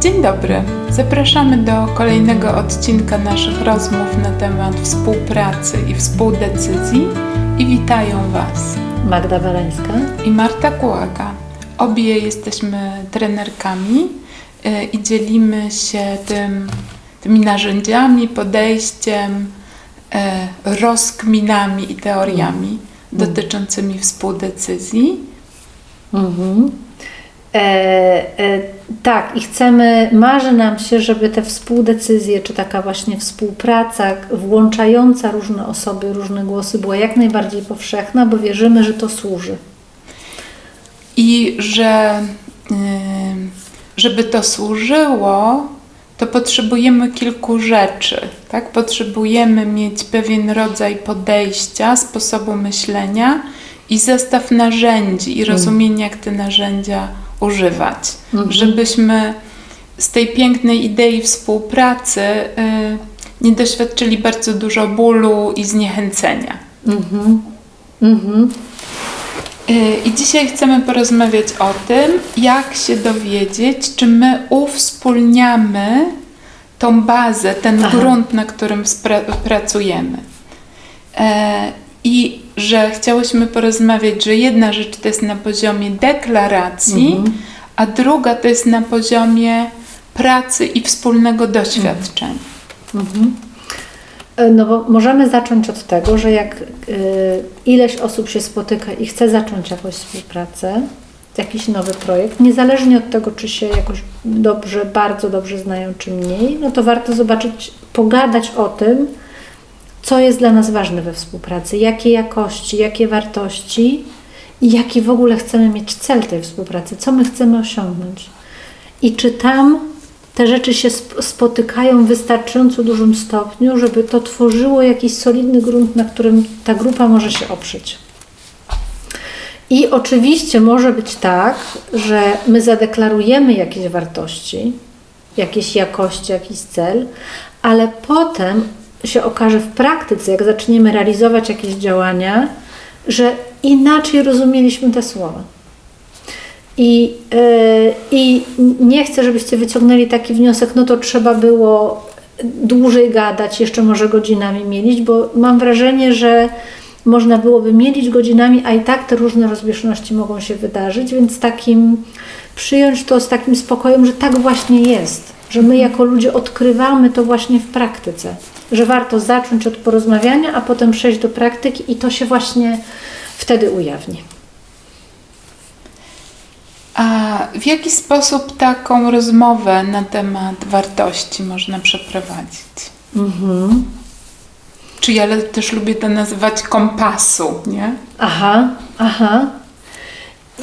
Dzień dobry. Zapraszamy do kolejnego odcinka naszych rozmów na temat współpracy i współdecyzji i witają Was Magda Barańska. i Marta Kułaka. Obie jesteśmy trenerkami y, i dzielimy się tym, tymi narzędziami, podejściem, y, rozkminami i teoriami dotyczącymi współdecyzji. Mhm. E, e, tak, i chcemy, marzy nam się, żeby te współdecyzje, czy taka właśnie współpraca włączająca różne osoby, różne głosy była jak najbardziej powszechna, bo wierzymy, że to służy. I że y, żeby to służyło, to potrzebujemy kilku rzeczy. Tak? Potrzebujemy mieć pewien rodzaj podejścia, sposobu myślenia i zestaw narzędzi i rozumienia, jak te narzędzia używać. Żebyśmy z tej pięknej idei współpracy y, nie doświadczyli bardzo dużo bólu i zniechęcenia. Mhm. Mhm. Y, I dzisiaj chcemy porozmawiać o tym, jak się dowiedzieć, czy my uwspólniamy tą bazę, ten Aha. grunt, na którym pracujemy. E, I że chciałyśmy porozmawiać, że jedna rzecz to jest na poziomie deklaracji, Mhm. a druga to jest na poziomie pracy i wspólnego doświadczenia. Mhm. E, No bo możemy zacząć od tego, że jak y, ileś osób się spotyka i chce zacząć jakąś współpracę, jakiś nowy projekt, niezależnie od tego, czy się jakoś dobrze, bardzo dobrze znają, czy mniej, no to warto zobaczyć, pogadać o tym, co jest dla nas ważne we współpracy, jakie jakości, jakie wartości i jaki w ogóle chcemy mieć cel tej współpracy, co my chcemy osiągnąć. I czy tam te rzeczy się sp- spotykają w wystarczająco dużym stopniu, żeby to tworzyło jakiś solidny grunt, na którym ta grupa może się oprzeć. I oczywiście może być tak, że my zadeklarujemy jakieś wartości, jakieś jakości, jakiś cel, ale potem się okaże w praktyce, jak zaczniemy realizować jakieś działania, że inaczej rozumieliśmy te słowa. I, yy, I nie chcę, żebyście wyciągnęli taki wniosek, no to trzeba było dłużej gadać, jeszcze może godzinami mielić, bo mam wrażenie, że można byłoby mielić godzinami, a i tak te różne rozbieżności mogą się wydarzyć, więc takim przyjąć to z takim spokojem, że tak właśnie jest, że my jako ludzie odkrywamy to właśnie w praktyce, że warto zacząć od porozmawiania, a potem przejść do praktyki i to się właśnie wtedy ujawni. A w jaki sposób taką rozmowę na temat wartości można przeprowadzić? Mhm. Czy ja też lubię to nazywać kompasu, nie? Aha, aha.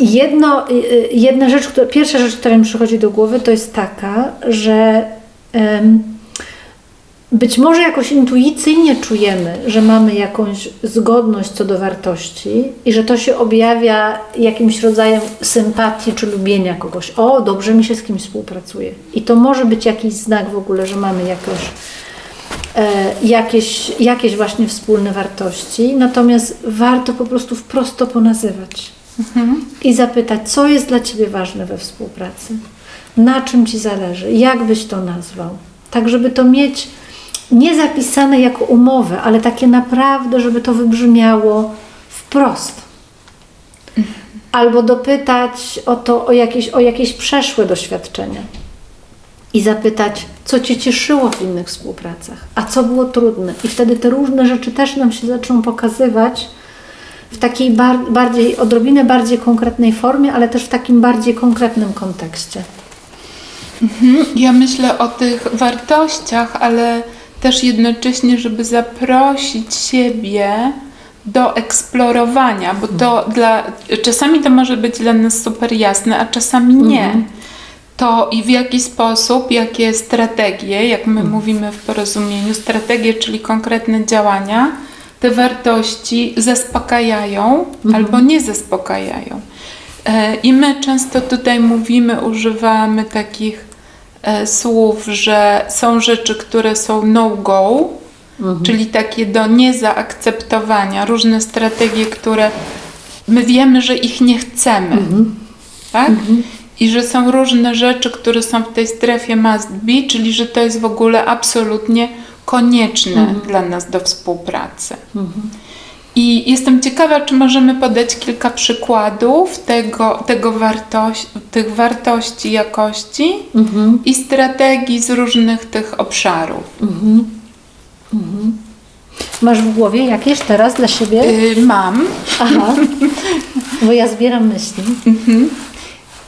Jedno, y, y, jedna rzecz, która, pierwsza rzecz, która mi przychodzi do głowy, to jest taka, że być może jakoś intuicyjnie czujemy, że mamy jakąś zgodność co do wartości i że to się objawia jakimś rodzajem sympatii czy lubienia kogoś. O, dobrze mi się z kimś współpracuje. I to może być jakiś znak w ogóle, że mamy jakoś e, jakieś, jakieś właśnie wspólne wartości, natomiast warto po prostu wprost to ponazywać i zapytać, co jest dla Ciebie ważne we współpracy, na czym Ci zależy, jak byś to nazwał, tak żeby to mieć nie zapisane jako umowę, ale takie naprawdę, żeby to wybrzmiało wprost. Albo dopytać o to, o jakieś, o jakieś przeszłe doświadczenia i zapytać, co Cię cieszyło w innych współpracach, a co było trudne. I wtedy te różne rzeczy też nam się zaczną pokazywać w takiej bar- bardziej, odrobinę bardziej konkretnej formie, ale też w takim bardziej konkretnym kontekście. Mhm. Ja myślę o tych wartościach, ale też jednocześnie, żeby zaprosić siebie do eksplorowania, bo to dla, czasami to może być dla nas super jasne, a czasami nie. To i w jaki sposób, jakie strategie, jak my mówimy w porozumieniu, strategie, czyli konkretne działania, te wartości zaspokajają albo nie zaspokajają. E, I my często tutaj mówimy, używamy takich słów, że są rzeczy, które są no-go, czyli takie do niezaakceptowania, różne strategie, które my wiemy, że ich nie chcemy. Tak? i że są różne rzeczy, które są w tej strefie must be, czyli że to jest w ogóle absolutnie konieczne dla nas do współpracy. I jestem ciekawa, czy możemy podać kilka przykładów tego, tego wartości, tych wartości, jakości Mhm. i strategii z różnych tych obszarów. Masz w głowie jakieś teraz dla siebie? Y, mam. Aha, bo ja zbieram myśli.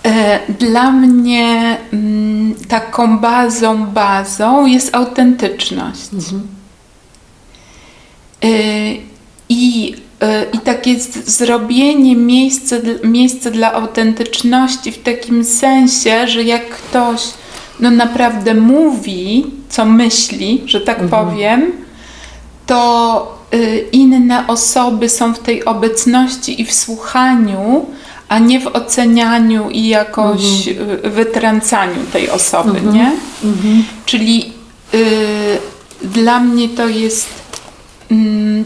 E, Dla mnie mm, taką bazą, bazą jest autentyczność. E, I, e, I takie zrobienie miejsca, dl- miejsca dla autentyczności w takim sensie, że jak ktoś no naprawdę mówi, co myśli, że tak powiem, to y, inne osoby są w tej obecności i w słuchaniu, a nie w ocenianiu i jakoś y, wytrącaniu tej osoby, nie? Czyli y, dla mnie to jest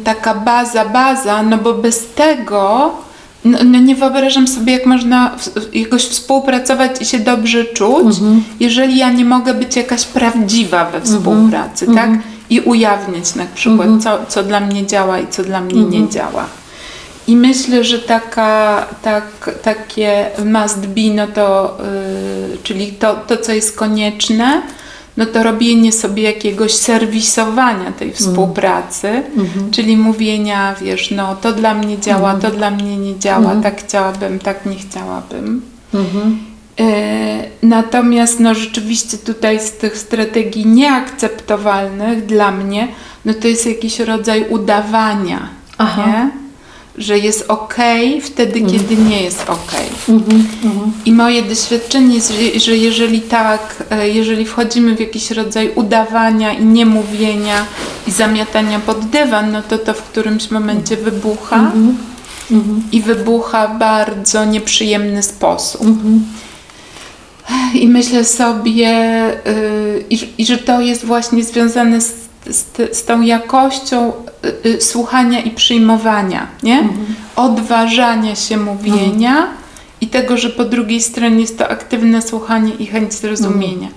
taka baza, baza, no bo bez tego no, no nie wyobrażam sobie, jak można w, jakoś współpracować i się dobrze czuć, jeżeli ja nie mogę być jakaś prawdziwa we współpracy, tak? I ujawniać na przykład, co, co dla mnie działa i co dla mnie nie działa. I myślę, że taka, tak, takie must be, no to, yy, czyli to, to, co jest konieczne, no to robienie sobie jakiegoś serwisowania tej współpracy, czyli mówienia, wiesz, no to dla mnie działa, to dla mnie nie działa, tak chciałabym, tak nie chciałabym. E, Natomiast no rzeczywiście tutaj z tych strategii nieakceptowalnych dla mnie, no to jest jakiś rodzaj udawania, Aha. nie? Że jest ok wtedy, kiedy nie jest ok. Mhm, I moje doświadczenie jest, że, że jeżeli tak, e, jeżeli wchodzimy w jakiś rodzaj udawania i niemówienia i zamiatania pod dywan, no to to w którymś momencie wybucha i wybucha w bardzo nieprzyjemny sposób. I myślę sobie, y, i, i że to jest właśnie związane z, z, z tą jakością y, y, słuchania i przyjmowania, nie? Odważania się mówienia i tego, że po drugiej stronie jest to aktywne słuchanie i chęć zrozumienia.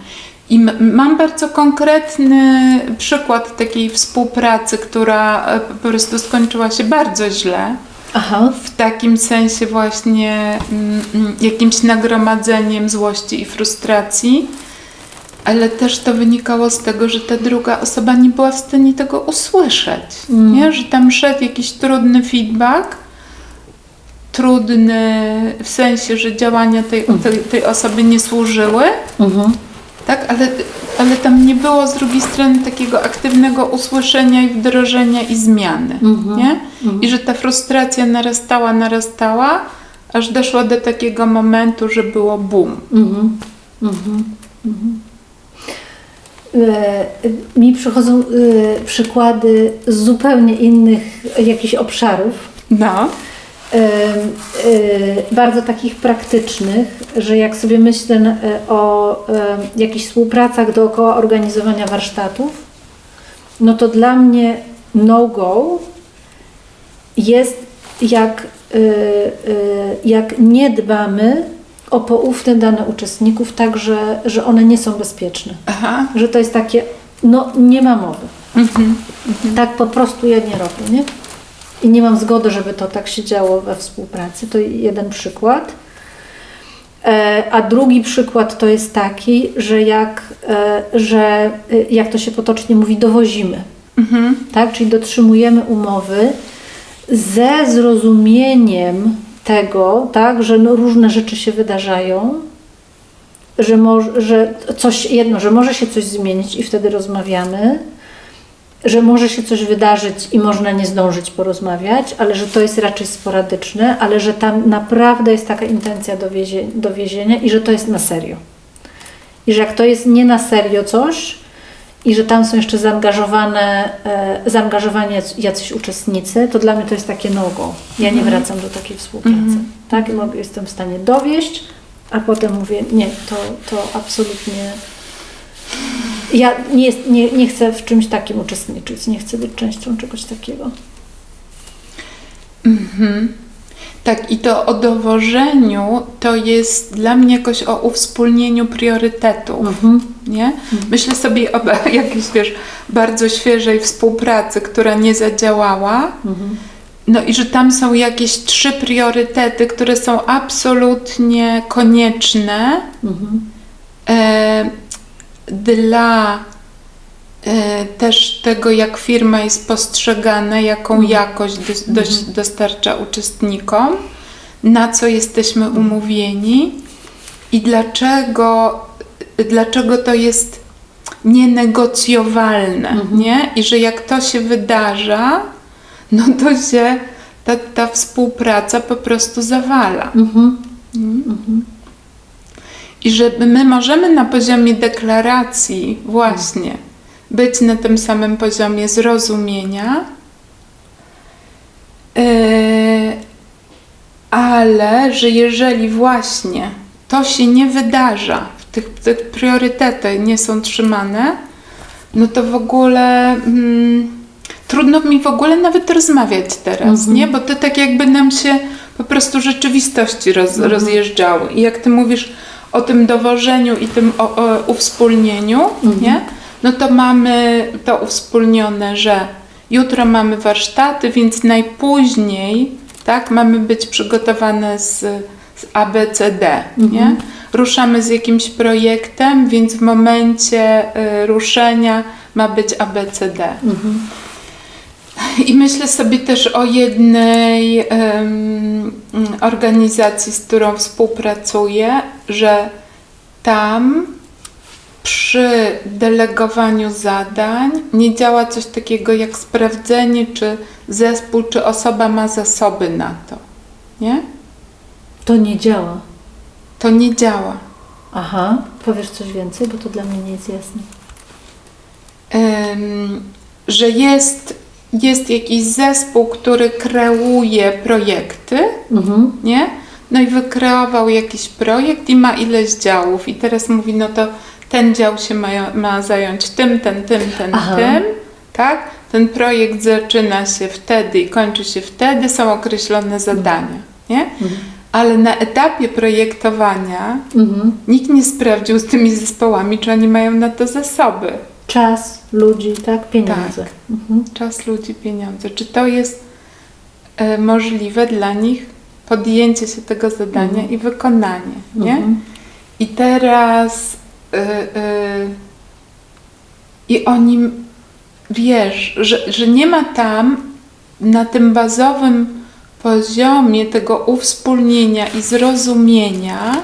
I m- mam bardzo konkretny przykład takiej współpracy, która e, po prostu skończyła się bardzo źle Aha. w takim sensie właśnie mm, mm, jakimś nagromadzeniem złości i frustracji, ale też to wynikało z tego, że ta druga osoba nie była w stanie tego usłyszeć, nie? że tam szedł jakiś trudny feedback, trudny w sensie, że działania tej, tej, tej osoby nie służyły, Mhm. tak, ale, ale tam nie było z drugiej strony takiego aktywnego usłyszenia i wdrożenia i zmiany, nie? I że ta frustracja narastała, narastała, aż doszła do takiego momentu, że było boom. Mhm. E, Mi przychodzą e, przykłady z zupełnie innych jakichś obszarów, No. e, bardzo takich praktycznych, że jak sobie myślę o jakichś współpracach dookoła organizowania warsztatów, no to dla mnie no-go jest jak, jak nie dbamy o poufne dane uczestników, tak że, że one nie są bezpieczne. Aha. Że to jest takie, no nie ma mowy. Tak po prostu ja nie robię, nie? I nie mam zgody, żeby to tak się działo we współpracy. To jeden przykład. E, A drugi przykład to jest taki, że jak, e, że y, jak to się potocznie mówi, dowozimy. Tak? Czyli dotrzymujemy umowy ze zrozumieniem tego, tak, że no różne rzeczy się wydarzają, że, mo- że coś jedno, że może się coś zmienić i wtedy rozmawiamy, że może się coś wydarzyć i można nie zdążyć porozmawiać, ale że to jest raczej sporadyczne, ale że tam naprawdę jest taka intencja dowiezie, dowiezienia i że to jest na serio. I że jak to jest nie na serio coś i że tam są jeszcze zaangażowane, e, zaangażowani jac- jacyś uczestnicy, to dla mnie to jest takie no-go. Ja nie wracam do takiej współpracy. Tak, I mogę, jestem w stanie dowieść, a potem mówię, nie, to, to absolutnie ja nie, jest, nie, nie chcę w czymś takim uczestniczyć, nie chcę być częścią czegoś takiego. Mhm. Tak, i to o dowożeniu to jest dla mnie jakoś o uwspólnieniu priorytetów. Mhm. Nie? Myślę sobie o jakiejś, wiesz, bardzo świeżej współpracy, która nie zadziałała. Mhm. No i że tam są jakieś trzy priorytety, które są absolutnie konieczne Mhm. e, dla e, też tego, jak firma jest postrzegana, jaką jakość dos, dos, dostarcza uczestnikom, na co jesteśmy umówieni i dlaczego, dlaczego to jest nienegocjowalne, nie? I że jak to się wydarza, no to się ta, ta współpraca po prostu zawala. Mhm. I że my możemy na poziomie deklaracji właśnie być na tym samym poziomie zrozumienia, yy, ale że jeżeli właśnie to się nie wydarza, tych, tych priorytety nie są trzymane, no to w ogóle mm, trudno mi w ogóle nawet rozmawiać teraz, nie? Bo to tak jakby nam się po prostu rzeczywistości roz, rozjeżdżały. I jak ty mówisz o tym dowożeniu i tym o, o uwspólnieniu, nie? No to mamy to uwspólnione, że jutro mamy warsztaty, więc najpóźniej, tak, mamy być przygotowane z, z ABCD, nie? Ruszamy z jakimś projektem, więc w momencie y, ruszenia ma być ABCD. I myślę sobie też o jednej mm, organizacji, z którą współpracuję, że tam przy delegowaniu zadań nie działa coś takiego jak sprawdzenie, czy zespół, czy osoba ma zasoby na to. Nie? To nie działa. To nie działa. Aha, powiesz coś więcej, bo to dla mnie nie jest jasne. Że jest, jest jakiś zespół, który kreuje projekty, Mhm. nie? No i wykreował jakiś projekt i ma ileś działów i teraz mówi, no to ten dział się ma, ma zająć tym, ten, tym, ten, Aha. tym, tak? Ten projekt zaczyna się wtedy i kończy się wtedy, są określone zadania, nie? Ale na etapie projektowania Mhm. nikt nie sprawdził z tymi zespołami, czy oni mają na to zasoby. Czas, ludzi, tak? Pieniądze. Tak. Mhm. Czas, ludzi, pieniądze. Czy to jest e, możliwe dla nich podjęcie się tego zadania i wykonanie, nie? Mhm. I teraz y, y, i oni, wiesz, że, że nie ma tam na tym bazowym poziomie tego uwspólnienia i zrozumienia,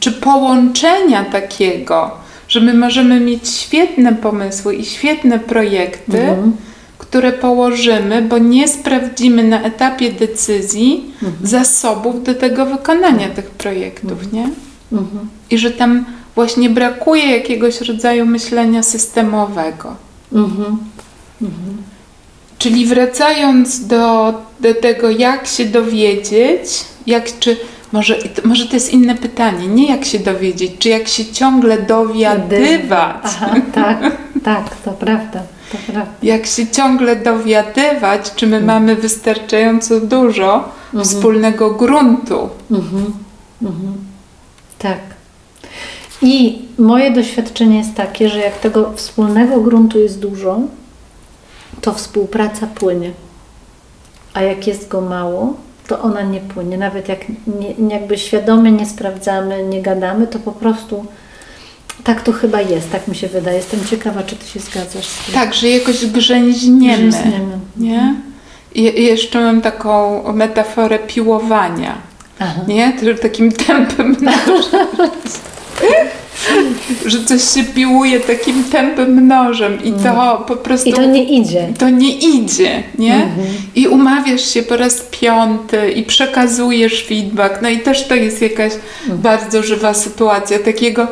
czy połączenia takiego, że my możemy mieć świetne pomysły i świetne projekty, Mhm. które położymy, bo nie sprawdzimy na etapie decyzji zasobów do tego wykonania tych projektów, nie? Mhm. I że tam właśnie brakuje jakiegoś rodzaju myślenia systemowego. Mhm. Czyli wracając do, do tego, jak się dowiedzieć, jak czy może, może to jest inne pytanie, nie jak się dowiedzieć, czy jak się ciągle dowiadywać. Aha, tak, tak, to prawda, to prawda. Jak się ciągle dowiadywać, czy my mamy wystarczająco dużo wspólnego gruntu. Mhm. Mhm. Tak. I moje doświadczenie jest takie, że jak tego wspólnego gruntu jest dużo, to współpraca płynie. A jak jest go mało, to ona nie płynie. Nawet jak nie, jakby świadomie nie sprawdzamy, nie gadamy, to po prostu tak to chyba jest, tak mi się wydaje. Jestem ciekawa, czy ty się zgadzasz z tym. Tak, że jakoś grzęźniemy. Grzęźniemy. Nie? I i jeszcze mam taką metaforę piłowania. Aha. Nie? To, że takim tempem nożem. że coś się piłuje takim tempem nożem i to po prostu I to nie idzie. to nie idzie, nie? I umawiasz się po raz piąty i przekazujesz feedback. No i też to jest jakaś bardzo żywa sytuacja takiego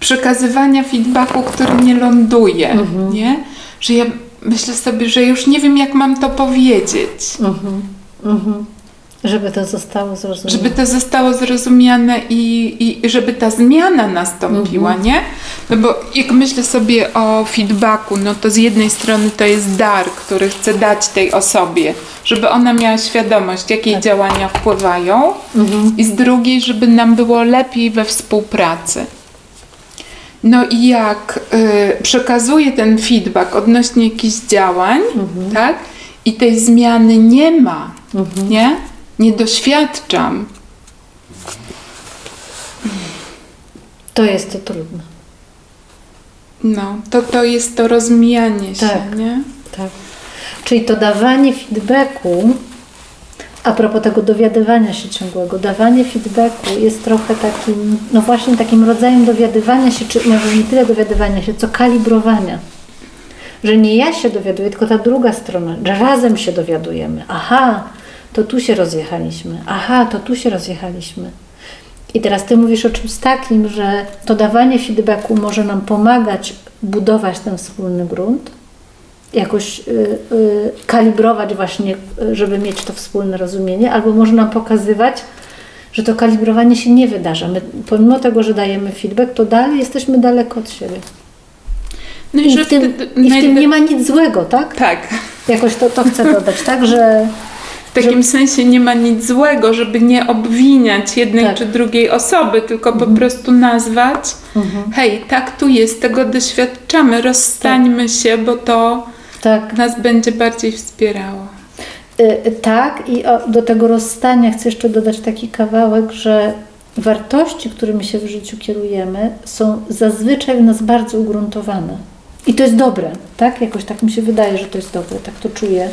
przekazywania feedbacku, który nie ląduje, nie? Że ja myślę sobie, że już nie wiem, jak mam to powiedzieć. Mhm. Mhm. Żeby to zostało zrozumiane. żeby to zostało zrozumiane i, i żeby ta zmiana nastąpiła, Mhm. nie? No bo jak myślę sobie o feedbacku, no to z jednej strony to jest dar, który chcę dać tej osobie, żeby ona miała świadomość, jakie Tak. działania wpływają Mhm. i z drugiej, żeby nam było lepiej we współpracy. No i jak y, przekazuję ten feedback odnośnie jakichś działań, Mhm. tak? I tej zmiany nie ma, nie? Nie doświadczam. To jest to trudne. No, to to jest to rozmijanie się, Tak. nie? Tak. Czyli to dawanie feedbacku, a propos tego dowiadywania się ciągłego, dawanie feedbacku jest trochę takim, no właśnie takim rodzajem dowiadywania się, czy może nie tyle dowiadywania się, co kalibrowania. Że nie ja się dowiaduję, tylko ta druga strona, że razem się dowiadujemy. Aha, to tu się rozjechaliśmy. Aha, to tu się rozjechaliśmy. I teraz Ty mówisz o czymś takim, że to dawanie feedbacku może nam pomagać budować ten wspólny grunt, jakoś y, y, kalibrować właśnie, żeby mieć to wspólne rozumienie, albo może nam pokazywać, że to kalibrowanie się nie wydarza. My, pomimo tego, że dajemy feedback, to dalej jesteśmy daleko od siebie. No I że w tym, i w tym nie ma nic złego, tak? Tak. Jakoś to, to chcę dodać, tak? Że W takim sensie nie ma nic złego, żeby nie obwiniać jednej Tak. czy drugiej osoby, tylko po prostu nazwać hej, tak tu jest, tego doświadczamy, rozstańmy się, bo to tak. nas będzie bardziej wspierało. Y, y, Tak, i o, do tego rozstania chcę jeszcze dodać taki kawałek, że wartości, którymi się w życiu kierujemy, są zazwyczaj w nas bardzo ugruntowane. I to jest dobre, tak? Jakoś tak mi się wydaje, że to jest dobre, tak to czuję.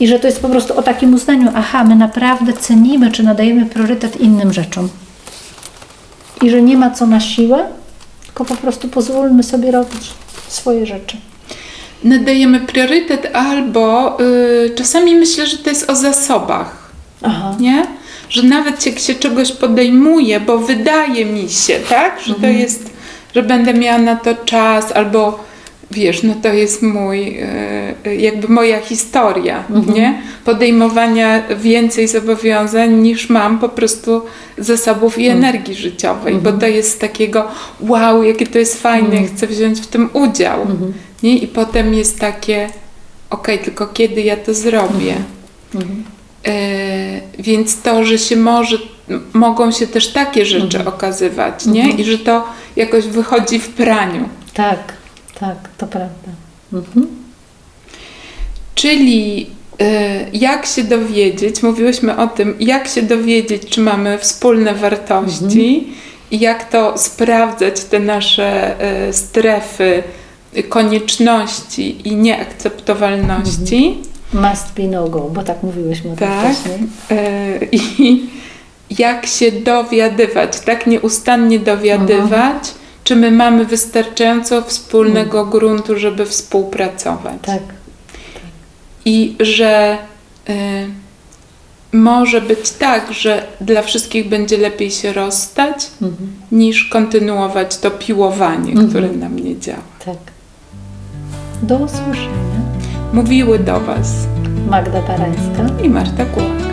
I że to jest po prostu o takim uznaniu, aha, my naprawdę cenimy, czy nadajemy priorytet innym rzeczom. I że nie ma co na siłę, tylko po prostu pozwólmy sobie robić swoje rzeczy. Nadajemy priorytet albo y, czasami myślę, że to jest o zasobach. Aha. nie? Że nawet jak się czegoś podejmuje, bo wydaje mi się, tak, że to jest, że będę miała na to czas, albo wiesz, no to jest mój, e, jakby moja historia, nie? Podejmowania więcej zobowiązań niż mam po prostu zasobów i energii życiowej, bo to jest takiego wow, jakie to jest fajne, chcę wziąć w tym udział, nie? I potem jest takie okej, tylko kiedy ja to zrobię? E, więc to, że się może, mogą się też takie rzeczy okazywać, nie? I że to jakoś wychodzi w praniu. Tak, tak, to prawda. Mhm. Czyli e, jak się dowiedzieć, mówiłyśmy o tym, jak się dowiedzieć, czy mamy wspólne wartości i jak to sprawdzać te nasze e, strefy konieczności i nieakceptowalności. Must be no go, bo tak mówiłyśmy Tak. wcześniej. E, I jak się dowiadywać, tak nieustannie dowiadywać, czy my mamy wystarczająco wspólnego gruntu, żeby współpracować. Tak, I że y, może być tak, że dla wszystkich będzie lepiej się rozstać, mhm. niż kontynuować to piłowanie, które nam nie działa. tak. Do usłyszenia. Mówiły do Was Magda Barańska. i Marta Kłak.